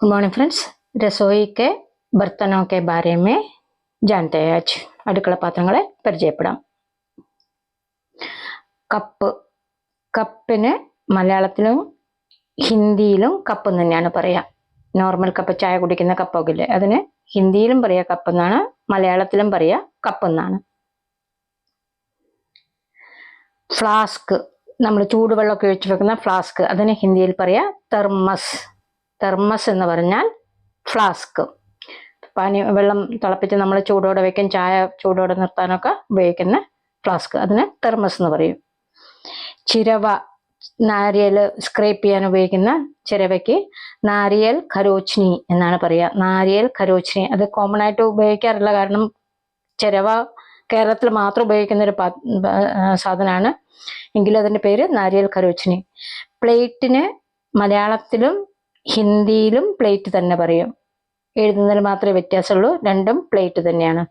Good morning friends रसोई के बर्तनों के बारे में जानते हैं आज അടുക്കള പാത്രങ്ങളെ പരിചയപ്പെടാം കപ്പ് കപ്പിന് മലയാളത്തിലും ഹിന്ദിയിലും കപ്പ് എന്ന് തന്നെയാണ് പറയാ നോർമൽ കപ്പ് ചായ കുടിക്കുന്ന കപ്പൊക്കെ ഇല്ലേ അതിന് ഹിന്ദിയിലും പറയാ കപ്പ് എന്നാണ് മലയാളത്തിലും പറയാ കപ്പ് എന്നാണ് ഫ്ലാസ്ക് നമ്മൾ ചൂടുവെള്ളമൊക്കെ ഒഴിച്ച് വെക്കുന്ന ഫ്ലാസ്ക് അതിന് ഹിന്ദിയിൽ പറയാ തെർമസ് തെർമസ് എന്ന് പറഞ്ഞാൽ ഫ്ലാസ്ക്. പാനി വെള്ളം തിളപ്പിച്ച് നമ്മൾ ചൂടോടെ വെക്കും ചായ ചൂടോടെ നിർത്താനൊക്കെ ഉപയോഗിക്കുന്ന ഫ്ലാസ്ക്. അതിന് തെർമസ് എന്ന് പറയും. ചിരവ നാരിയൽ സ്ക്രേപ്പ് ചെയ്യാൻ ഉപയോഗിക്കുന്ന ചിരവയ്ക്ക് നാരിയൽ ഖരോച്ചിനി എന്നാണ് പറയുക. നാരിയൽ ഖരോച്ചിനി അത് കോമൺ ആയിട്ട് ഉപയോഗിക്കാറില്ല. കാരണം ചിരവ കേരളത്തിൽ മാത്രം ഉപയോഗിക്കുന്ന ഒരു സാധനമാണ്. എങ്കിലും അതിന്റെ പേര് നാരിയൽ ഖരോച്ചിനി പ്ലേറ്റിന് മലയാളത്തിലും ഹിന്ദിയിലും പ്ലേറ്റ് തന്നെ പറയും. എഴുതുന്നതിൽ മാത്രമേ വ്യത്യാസമുള്ളൂ. രണ്ടും പ്ലേറ്റ് തന്നെയാണ്.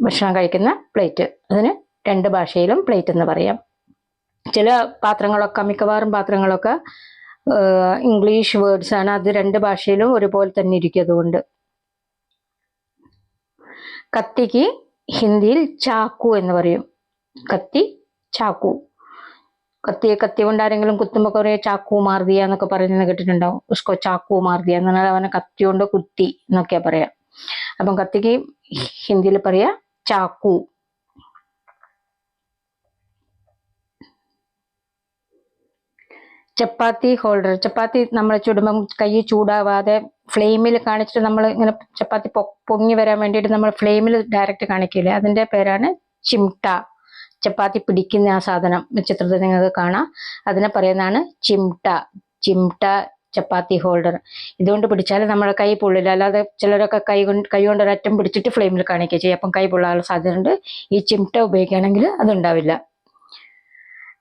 ഭക്ഷണം കഴിക്കുന്ന പ്ലേറ്റ്. അതിന് രണ്ട് ഭാഷയിലും പ്ലേറ്റ് എന്ന് പറയാം. ചില പാത്രങ്ങളൊക്കെ മിക്കവാറും പാത്രങ്ങളൊക്കെ ഇംഗ്ലീഷ് വേർഡ്സ് ആണ്. അത് രണ്ട് ഭാഷയിലും ഒരുപോലെ തന്നെ ഇരിക്കും അതുകൊണ്ട്. കത്തിക്ക് ഹിന്ദിയിൽ ചാക്കു എന്ന് പറയും. കത്തി ചാക്കു. കത്തിയെ കത്തി കൊണ്ട് ആരെങ്കിലും കുത്തുമ്പോൾ കുറേ ചാക്കു മാർദിയ എന്നൊക്കെ പറയുന്നത് കേട്ടിട്ടുണ്ടാവും. ഉസ്കോ ചാക്കു മാർദിയ എന്ന് പറഞ്ഞാൽ അവനെ കത്തി കൊണ്ട് കുത്തി എന്നൊക്കെയാ പറയാ. അപ്പം കത്തിക്ക് ഹിന്ദിയിൽ പറയാ ചാക്കു. ചപ്പാത്തി ഹോൾഡർ. ചപ്പാത്തി നമ്മൾ ചുടുമ്പം കൈ ചൂടാവാതെ ഫ്ലെയിമിൽ കാണിച്ചിട്ട് നമ്മൾ ഇങ്ങനെ ചപ്പാത്തി പൊ പൊങ്ങി വരാൻ വേണ്ടിയിട്ട് നമ്മൾ ഫ്ലെയിമിൽ ഡയറക്റ്റ് കാണിക്കില്ലേ അതിന്റെ പേരാണ് ചിംട്ട ചപ്പാത്തി പിടിക്കുന്ന ആ സാധനം ചിത്രത്തിൽ നിങ്ങൾക്ക് കാണാം. അതിനെ പറയുന്നതാണ് ചിംട്ട ചിംട്ട ചപ്പാത്തി ഹോൾഡർ. ഇതുകൊണ്ട് പിടിച്ചാൽ നമ്മുടെ കൈ പൊള്ളില്ല. അല്ലാതെ ചിലരൊക്കെ കൈ കൊണ്ട് കൈ കൊണ്ട് ഒരറ്റം പിടിച്ചിട്ട് ഫ്ലെയിമിൽ കാണിക്കുക ചെയ്യും. അപ്പം കൈ പൊള്ളാനുള്ള സാധ്യതയുണ്ട്. ഈ ചിംട്ട ഉപയോഗിക്കുകയാണെങ്കിൽ അതുണ്ടാവില്ല.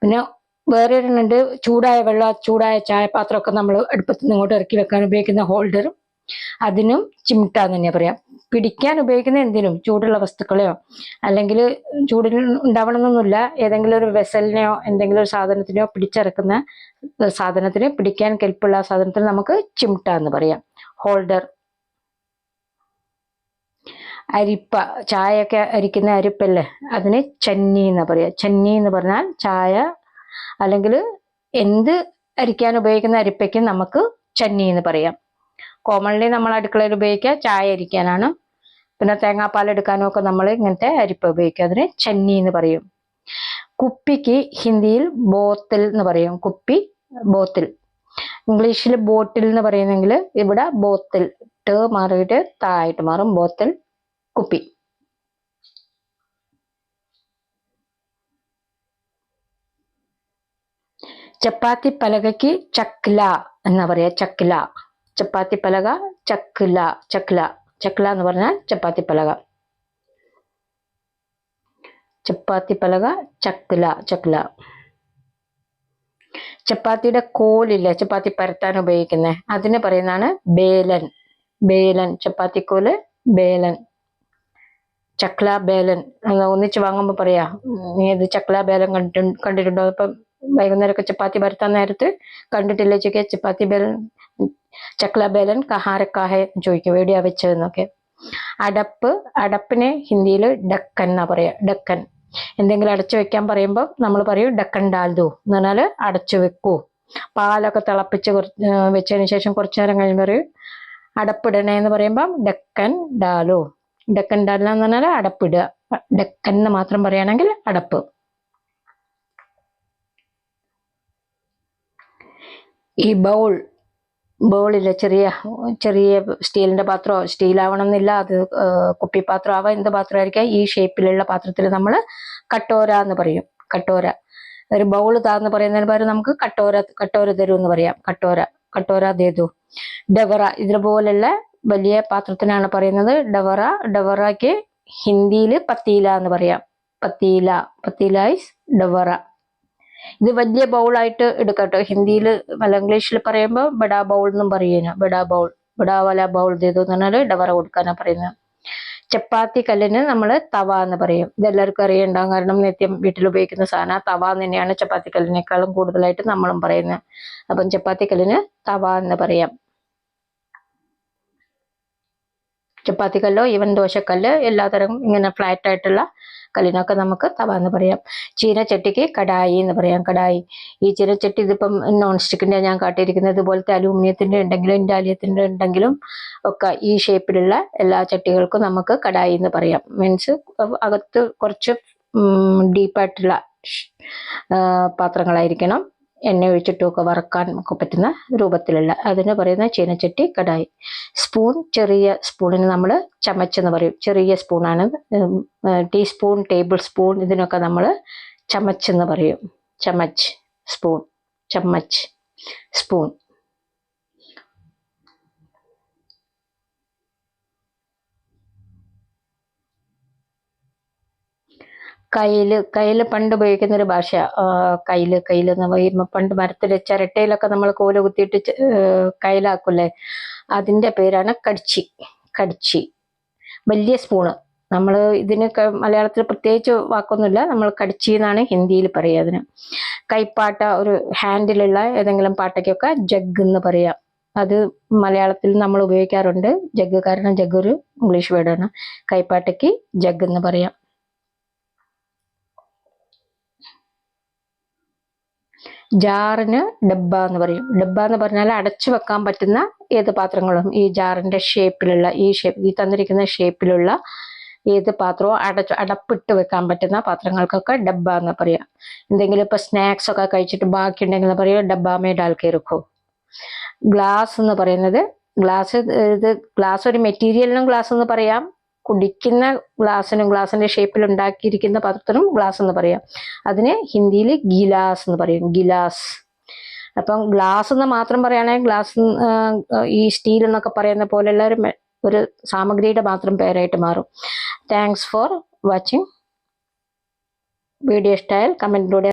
പിന്നെ വേറെ ഒരെണ്ണുണ്ട് ചൂടായ വെള്ളം ചൂടായ ചായപാത്രമൊക്കെ നമ്മൾ അടുപ്പത്ത് നിന്ന് ഇങ്ങോട്ട് ഇറക്കി വെക്കാൻ ഉപയോഗിക്കുന്ന ഹോൾഡറും അതിനും ചിമിട്ട എന്ന് തന്നെ പറയാം. പിടിക്കാൻ ഉപയോഗിക്കുന്ന എന്തിനും ചൂടുള്ള വസ്തുക്കളെയോ അല്ലെങ്കിൽ ചൂടിൽ ഉണ്ടാവണമെന്നൊന്നുമില്ല. ഏതെങ്കിലും ഒരു വെസലിനെയോ എന്തെങ്കിലും ഒരു സാധനത്തിനെയോ പിടിച്ചിറക്കുന്ന സാധനത്തിന് പിടിക്കാൻ കെൽപ്പുള്ള സാധനത്തിന് നമുക്ക് ചിമിട്ട എന്ന് പറയാം. ഹോൾഡർ. അരിപ്പ. ചായയൊക്കെ അരിക്കുന്ന അരിപ്പല്ലേ? അതിന് ചന്നി എന്ന് പറയാം. ചന്നി എന്ന് പറഞ്ഞാൽ ചായ അല്ലെങ്കിൽ എന്ത് അരിക്കാൻ ഉപയോഗിക്കുന്ന അരിപ്പയ്ക്ക് നമുക്ക് ചന്നി എന്ന് പറയാം. കോമൺലി നമ്മൾ അടുക്കളയിൽ ഉപയോഗിക്കുക. ചായ അരിക്കാനാണ്. പിന്നെ തേങ്ങാപ്പാൽ എടുക്കാനും ഒക്കെ നമ്മൾ ഇങ്ങനത്തെ അരിപ്പ ഉപയോഗിക്കുക. അതിന് ചെന്നി എന്ന് പറയും. കുപ്പിക്ക് ഹിന്ദിയിൽ ബോത്തിൽ എന്ന് പറയും. കുപ്പി ബോത്തിൽ. ഇംഗ്ലീഷിൽ ബോട്ടിൽ എന്ന് പറയുന്നെങ്കിൽ ഇവിടെ ബോത്തിൽ. ട് മാറിയിട്ട് തായിട്ട് മാറും. ബോത്തിൽ കുപ്പി. ചപ്പാത്തി പലകയ്ക്ക് ചക്ല എന്നാ പറയാ. ചക്ല. ചപ്പാത്തി പലക ചക്ല ചക്ല ചക്ല എന്ന് പറഞ്ഞാൽ ചപ്പാത്തി പലക. ചപ്പാത്തി പലക ചക്ല ചക്ല ചപ്പാത്തിയുടെ കോലില്ലേ ചപ്പാത്തി പരത്താൻ ഉപയോഗിക്കുന്നത് അതിന് പറയുന്നതാണ് ബേലൻ. ബേലൻ ചപ്പാത്തിക്കോൽ ബേലൻ. ചക്ല ബേലൻ. ഒന്നിച്ച് വാങ്ങുമ്പോൾ പറയാ നീ ഇത് ചക്ല ബേലൻ കണ്ടിട്ട് കണ്ടിട്ടുണ്ടോ? അപ്പം വൈകുന്നേരമൊക്കെ ചപ്പാത്തി പരത്താൻ നേരത്ത് കണ്ടിട്ടില്ലേ ചോദിക്കുക ചപ്പാത്തി ബേലൻ ചക്ല ബേലൻ കഹാരക്കാഹ ചോദിക്കും എവിടെയാ വെച്ചതെന്നൊക്കെ അടപ്പ് അടപ്പിനെ ഹിന്ദിയിൽ ഡക്കൻ എന്നാ പറയാ ഡക്കൻ. എന്തെങ്കിലും അടച്ചു വെക്കാൻ പറയുമ്പോൾ നമ്മൾ പറയും ഡക്കൻ ഡാൽദു എന്ന് പറഞ്ഞാൽ അടച്ചു വെക്കൂ. പാലൊക്കെ തിളപ്പിച്ച് വെച്ചതിന് ശേഷം കുറച്ചു നേരം കഴിയുമ്പോൾ പറയും അടപ്പിടണേ എന്ന് പറയുമ്പോൾ ഡക്കൻ ഡാലു. ഡക്കൻ ഡാല എന്ന് പറഞ്ഞാൽ അടപ്പിടുക ഡക്കൻ എന്ന് മാത്രം പറയുകയാണെങ്കിൽ അടപ്പ്. ഈ ബൗൾ ബൗളിലെ ചെറിയ ചെറിയ സ്റ്റീലിന്റെ പാത്രമോ സ്റ്റീലാവണം എന്നില്ല അത് കുപ്പിപ്പാത്രം ആവാം എന്ത് പാത്രമായിരിക്കാം ഈ ഷേപ്പിലുള്ള പാത്രത്തിൽ നമ്മൾ കട്ടോര എന്ന് പറയും കട്ടോര. ഒരു ബൗൾ താന്ന് പറയുന്നതിന് പകരം നമുക്ക് കട്ടോര കട്ടോര തരൂ എന്ന് പറയാം കട്ടോര കട്ടോര ദേതു. ഡവറ ഇതുപോലുള്ള വലിയ പാത്രത്തിനാണ് പറയുന്നത് ഡവറ ഡവറയ്ക്ക് ഹിന്ദിയിൽ പത്തീല എന്ന് പറയാം. പത്തീല പത്തീല ഇസ് ഡവറ. ഇത് വലിയ ബൗൾ ആയിട്ട് എടുക്കട്ടോ. ഹിന്ദിയിൽ അല്ല ഇംഗ്ലീഷിൽ പറയുമ്പോൾ ബഡാ ബൗൾ എന്നും പറയുന്നു ബഡാ ബൗൾ ബഡാ വല ബൗൾ ചെയ്തു എന്ന് പറഞ്ഞാൽ ഇടവറ കൊടുക്കാനാണ് പറയുന്നത് ചപ്പാത്തി കല്ലിന് നമ്മൾ തവ എന്ന് പറയും. ഇതെല്ലാവർക്കും അറിയണ്ടാവും. കാരണം നിത്യം വീട്ടിൽ ഉപയോഗിക്കുന്ന സാധനം തവ തന്നെയാണ് ചപ്പാത്തി കല്ലിനേക്കാളും കൂടുതലായിട്ട് നമ്മളും പറയുന്നത് അപ്പം ചപ്പാത്തി കല്ലിന് തവ എന്ന് പറയാം. ചപ്പാത്തി കല്ലോ ഈവൻ ദോശക്കല്ല് എല്ലാതരം ഇങ്ങനെ ഫ്ലാറ്റ് ആയിട്ടുള്ള കല്ലിനൊക്കെ നമുക്ക് തവ എന്ന് പറയാം. ചീനച്ചട്ടിക്ക് കടായി എന്ന് പറയാം കടായി. ഈ ചീനച്ചട്ടി ഇതിപ്പം നോൺ സ്റ്റിക്കിന്റെ ഞാൻ കാട്ടിയിരിക്കുന്നത് ഇതുപോലത്തെ അലൂമിനിയത്തിന്റെ ഉണ്ടെങ്കിലും ഇൻഡാലിയത്തിന്റെ ഉണ്ടെങ്കിലും ഒക്കെ ഈ ഷേപ്പിലുള്ള എല്ലാ ചട്ടികൾക്കും നമുക്ക് കടായി എന്ന് പറയാം. മീൻസ് അകത്ത് കുറച്ച് ഡീപ്പായിട്ടുള്ള പാത്രങ്ങളായിരിക്കണം. എണ്ണ ഒഴിച്ചിട്ടുമൊക്കെ വറക്കാൻ ഒക്കെ പറ്റുന്ന രൂപത്തിലുള്ള അതിന് പറയുന്ന ചീനച്ചട്ടി കടായി. സ്പൂൺ ചെറിയ സ്പൂണിന് നമ്മൾ ചമച്ചെന്ന് പറയും. ചെറിയ സ്പൂണാണ്. ടീസ്പൂൺ ടേബിൾ സ്പൂൺ ഇതിനൊക്കെ നമ്മൾ ചമച്ചെന്ന് പറയും. ചമച്ച് സ്പൂൺ. ചമ്മച്ച് സ്പൂൺ. കയ്യിൽ കയ്യിൽ പണ്ട് ഉപയോഗിക്കുന്ന ഒരു ഭാഷ കയ്യിൽ കയ്യിൽ പറയുമ്പോൾ പണ്ട് മരത്തിൽ ചിരട്ടയിലൊക്കെ നമ്മൾ കോൽ കുത്തിയിട്ട് കയ്യിലാക്കൂല്ലേ? അതിന്റെ പേരാണ് കടിച്ചി. കടിച്ചി. വലിയ സ്പൂണ്. നമ്മൾ ഇതിന് മലയാളത്തിൽ പ്രത്യേകിച്ച് വാക്കൊന്നുമില്ല. നമ്മൾ കടിച്ചി എന്നാണ് ഹിന്ദിയിൽ പറയുക അതിന്. കൈപ്പാട്ട ഒരു ഹാൻഡിലുള്ള ഏതെങ്കിലും പാട്ടയ്ക്കൊക്കെ ജഗ് എന്ന് പറയാം. അത് മലയാളത്തിൽ നമ്മൾ ഉപയോഗിക്കാറുണ്ട്. ജഗ് കാരണം ജഗ് ഒരു ഇംഗ്ലീഷ് വേർഡാണ്. കൈപ്പാട്ടയ്ക്ക് ജഗ് എന്ന് പറയാം. ജാറിന് ഡബ്ബ എന്ന് പറയും. ഡബ്ബ എന്ന് പറഞ്ഞാൽ അടച്ചു വെക്കാൻ പറ്റുന്ന ഏത് പാത്രങ്ങളും ഈ ജാറിന്റെ ഷേപ്പിലുള്ള ഈ ഷേപ്പ് ഈ തന്നിരിക്കുന്ന ഷേപ്പിലുള്ള ഏത് പാത്രവും അടച്ച് അടപ്പിട്ട് വെക്കാൻ പറ്റുന്ന പാത്രങ്ങൾക്കൊക്കെ ഡബ്ബ എന്ന് പറയാം. എന്തെങ്കിലും ഇപ്പൊ സ്നാക്സ് ഒക്കെ കഴിച്ചിട്ട് ബാക്കി ഉണ്ടെങ്കിൽ പറയുക ഡബ്ബാമേ ഡാൽക്കെ ഇറക്കോ ഗ്ലാസ് എന്ന് പറയുന്നത് ഗ്ലാസ് ഇത് ഗ്ലാസ് ഒരു മെറ്റീരിയലിനും ഗ്ലാസ് എന്ന് പറയാം. കുടിക്കുന്ന ഗ്ലാസ്സിനും ഗ്ലാസിന്റെ ഷേപ്പിൽ ഉണ്ടാക്കിയിരിക്കുന്ന പാത്രത്തിനും ഗ്ലാസ് എന്ന് പറയാം. അതിന് ഹിന്ദിയിൽ ഗിലാസ് എന്ന് പറയും. ഗിലാസ്. അപ്പം ഗ്ലാസ് എന്ന് മാത്രം പറയുകയാണെങ്കിൽ ഗ്ലാസ് ഈ സ്റ്റീൽ എന്നൊക്കെ പറയുന്ന പോലെയുള്ള ഒരു ഒരു സാമഗ്രിയുടെ മാത്രം പേരായിട്ട് മാറും. താങ്ക്സ് ഫോർ വാച്ചിങ് വീഡിയോ ഇഷ്ടമായാൽ കമന്റിലൂടെ